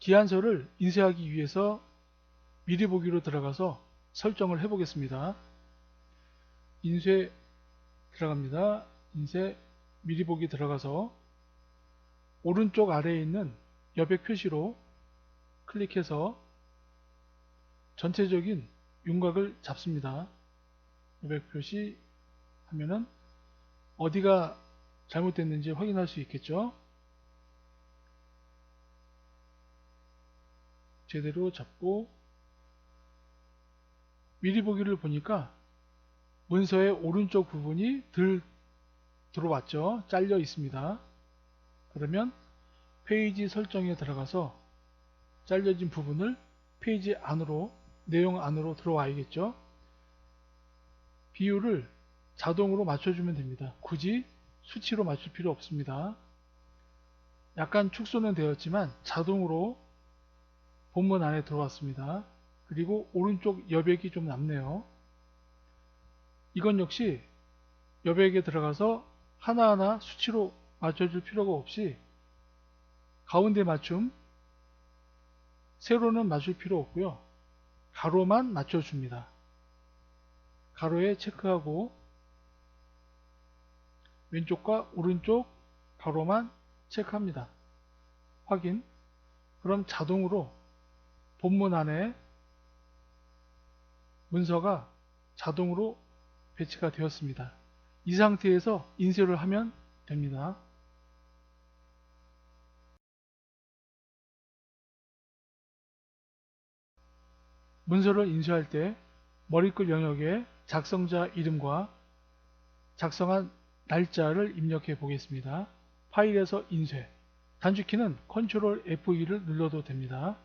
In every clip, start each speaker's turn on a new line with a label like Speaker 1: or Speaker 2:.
Speaker 1: 기한서를 인쇄하기 위해서 미리 보기로 들어가서 설정을 해 보겠습니다. 인쇄 들어갑니다. 인쇄 미리 보기 들어가서 오른쪽 아래에 있는 여백 표시로 클릭해서 전체적인 윤곽을 잡습니다. 여백 표시 하면은 어디가 잘못됐는지 확인할 수 있겠죠. 제대로 잡고 미리 보기를 보니까 문서의 오른쪽 부분이 들 들어왔죠. 잘려 있습니다. 그러면 페이지 설정에 들어가서 잘려진 부분을 페이지 안으로 내용 안으로 들어와야겠죠. 비율을 자동으로 맞춰주면 됩니다. 굳이 수치로 맞출 필요 없습니다. 약간 축소는 되었지만 자동으로 본문 안에 들어왔습니다. 그리고 오른쪽 여백이 좀 남네요. 이건 역시 여백에 들어가서 하나하나 수치로 맞춰줄 필요가 없이 가운데 맞춤 세로는 맞출 필요 없고요. 가로만 맞춰줍니다. 가로에 체크하고 왼쪽과 오른쪽 가로만 체크합니다. 확인 그럼 자동으로 본문 안에 문서가 자동으로 배치가 되었습니다. 이 상태에서 인쇄를 하면 됩니다. 문서를 인쇄할 때 머리글 영역에 작성자 이름과 작성한 날짜를 입력해 보겠습니다. 파일에서 인쇄 단축키는 Ctrl F2를 눌러도 됩니다.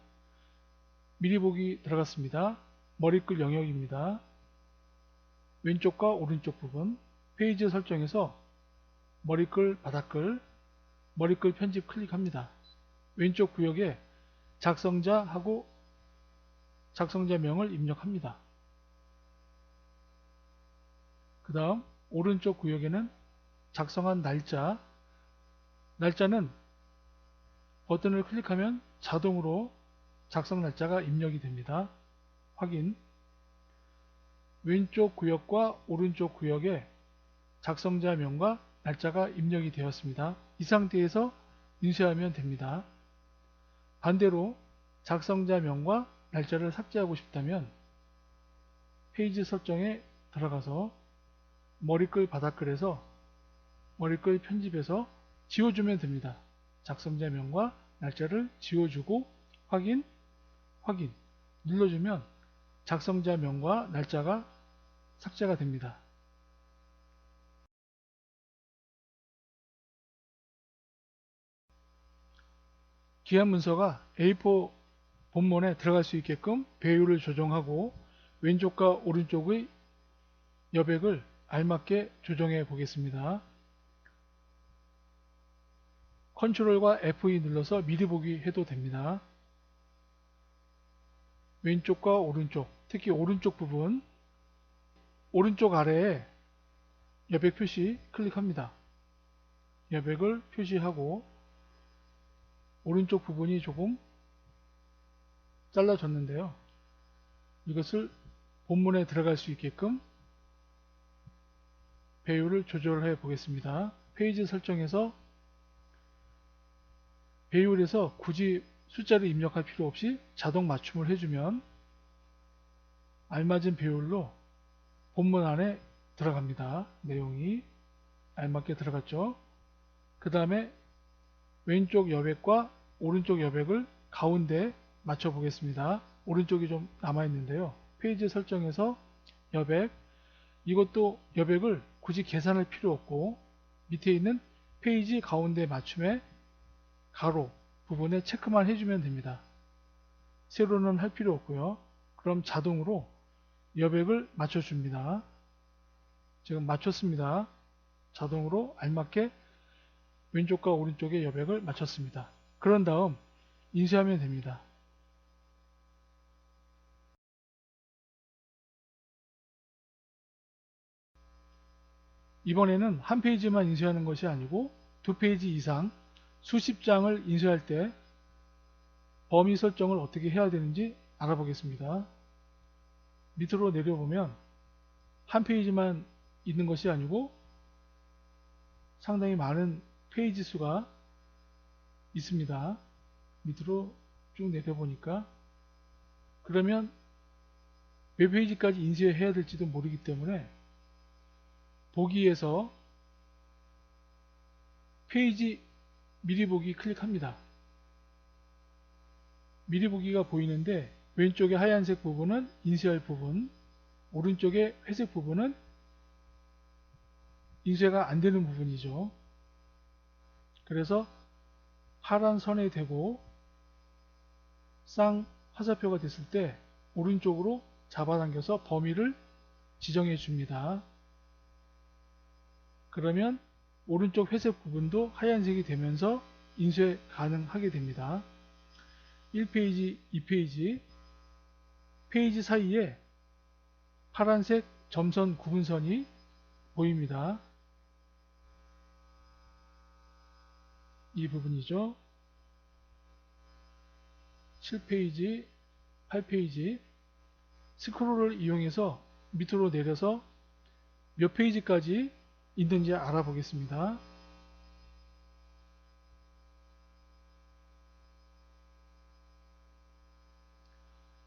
Speaker 1: 미리 보기 들어갔습니다. 머리글 영역입니다. 왼쪽과 오른쪽 부분 페이지 설정에서 머리글 바닥글 머리글 편집 클릭합니다. 왼쪽 구역에 작성자 하고 작성자명을 입력합니다. 그 다음 오른쪽 구역에는 작성한 날짜 날짜는 버튼을 클릭하면 자동으로 작성 날짜가 입력이 됩니다. 확인 왼쪽 구역과 오른쪽 구역에 작성자명과 날짜가 입력이 되었습니다. 이 상태에서 인쇄하면 됩니다. 반대로 작성자명과 날짜를 삭제하고 싶다면 페이지 설정에 들어가서 머리글 바닥글에서 머리글 편집에서 지워주면 됩니다. 작성자명과 날짜를 지워주고 확인, 확인 눌러주면 작성자 명과 날짜가 삭제가 됩니다. 기한 문서가 A4 본문에 들어갈 수 있게끔 배율을 조정하고 왼쪽과 오른쪽의 여백을 알맞게 조정해 보겠습니다. 컨트롤과 F2 눌러서 미리 보기 해도 됩니다. 왼쪽과 오른쪽, 특히 오른쪽 부분, 오른쪽 아래에 여백 표시 클릭합니다. 여백을 표시하고 오른쪽 부분이 조금 잘라졌는데요. 이것을 본문에 들어갈 수 있게끔 배율을 조절해 보겠습니다. 페이지 설정에서 배율에서 굳이 숫자를 입력할 필요 없이 자동 맞춤을 해주면 알맞은 배율로 본문 안에 들어갑니다. 내용이 알맞게 들어갔죠. 그 다음에 왼쪽 여백과 오른쪽 여백을 가운데 맞춰 보겠습니다. 오른쪽이 좀 남아 있는데요. 페이지 설정에서 여백 이것도 여백을 굳이 계산할 필요 없고 밑에 있는 페이지 가운데 맞춤에 가로 부분에 체크만 해주면 됩니다. 세로는 할 필요 없고요. 그럼 자동으로 여백을 맞춰줍니다. 지금 맞췄습니다. 자동으로 알맞게 왼쪽과 오른쪽의 여백을 맞췄습니다. 그런 다음 인쇄하면 됩니다. 이번에는 한 페이지만 인쇄하는 것이 아니고 두 페이지 이상 수십 장을 인쇄할 때 범위 설정을 어떻게 해야 되는지 알아보겠습니다. 밑으로 내려보면 한 페이지만 있는 것이 아니고 상당히 많은 페이지 수가 있습니다. 밑으로 쭉 내려보니까 그러면 몇 페이지까지 인쇄해야 될지도 모르기 때문에 보기에서 페이지 미리 보기 클릭합니다. 미리 보기가 보이는데 왼쪽에 하얀색 부분은 인쇄할 부분, 오른쪽에 회색 부분은 인쇄가 안 되는 부분이죠. 그래서 파란 선에 대고 쌍 화살표가 됐을 때 오른쪽으로 잡아당겨서 범위를 지정해 줍니다. 그러면 오른쪽 회색 부분도 하얀색이 되면서 인쇄 가능하게 됩니다. 1페이지, 2페이지 페이지 사이에 파란색 점선 구분선이 보입니다. 이 부분이죠. 7페이지, 8페이지 스크롤을 이용해서 밑으로 내려서 몇 페이지까지 있는지 알아보겠습니다.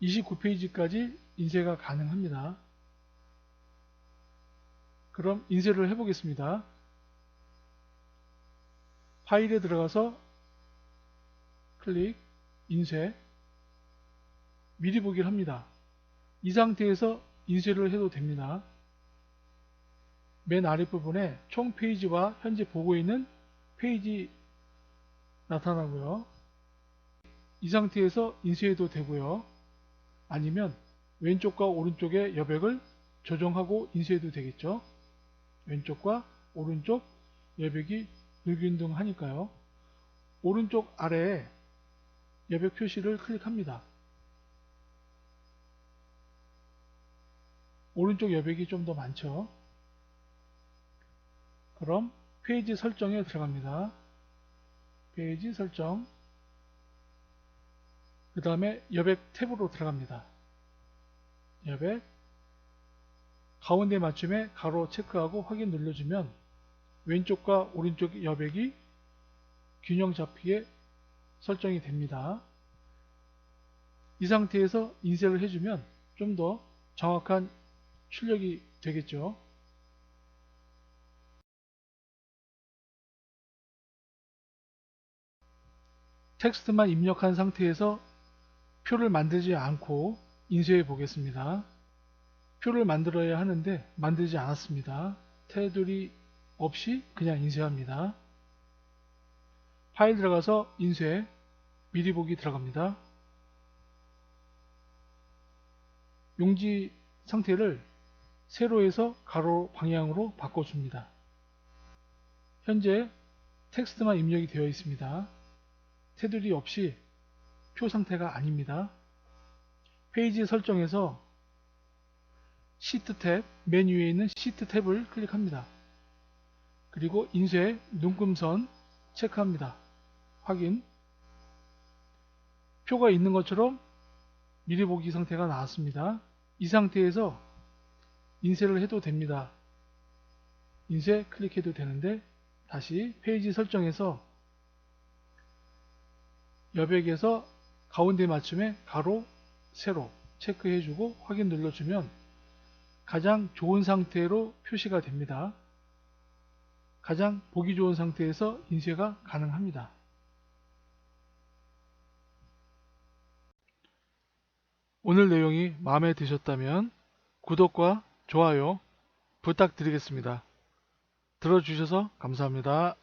Speaker 1: 29페이지까지 인쇄가 가능합니다. 그럼 인쇄를 해보겠습니다. 파일에 들어가서 클릭, 인쇄, 미리 보기를 합니다. 이 상태에서 인쇄를 해도 됩니다. 맨 아랫부분에 총 페이지와 현재 보고 있는 페이지 나타나고요. 이 상태에서 인쇄해도 되고요. 아니면 왼쪽과 오른쪽의 여백을 조정하고 인쇄해도 되겠죠. 왼쪽과 오른쪽 여백이 불균등하니까요. 오른쪽 아래에 여백 표시를 클릭합니다. 오른쪽 여백이 좀 더 많죠. 그럼 페이지 설정에 들어갑니다. 페이지 설정 그 다음에 여백 탭으로 들어갑니다. 여백 가운데 맞춤에 가로 체크하고 확인 눌러주면 왼쪽과 오른쪽 여백이 균형 잡히게 설정이 됩니다. 이 상태에서 인쇄를 해주면 좀 더 정확한 출력이 되겠죠. 텍스트만 입력한 상태에서 표를 만들지 않고 인쇄해 보겠습니다. 표를 만들어야 하는데 만들지 않았습니다. 테두리 없이 그냥 인쇄합니다. 파일 들어가서 인쇄, 미리 보기 들어갑니다. 용지 상태를 세로에서 가로 방향으로 바꿔줍니다. 현재 텍스트만 입력이 되어 있습니다. 테두리 없이 표 상태가 아닙니다. 페이지 설정에서 시트 탭, 맨 위에 있는 시트 탭을 클릭합니다. 그리고 인쇄 눈금선 체크합니다. 확인 표가 있는 것처럼 미리 보기 상태가 나왔습니다. 이 상태에서 인쇄를 해도 됩니다. 인쇄 클릭해도 되는데 다시 페이지 설정에서 여백에서 가운데 맞춤에 가로, 세로 체크해주고 확인 눌러주면 가장 좋은 상태로 표시가 됩니다. 가장 보기 좋은 상태에서 인쇄가 가능합니다. 오늘 내용이 마음에 드셨다면 구독과 좋아요 부탁드리겠습니다. 들어주셔서 감사합니다.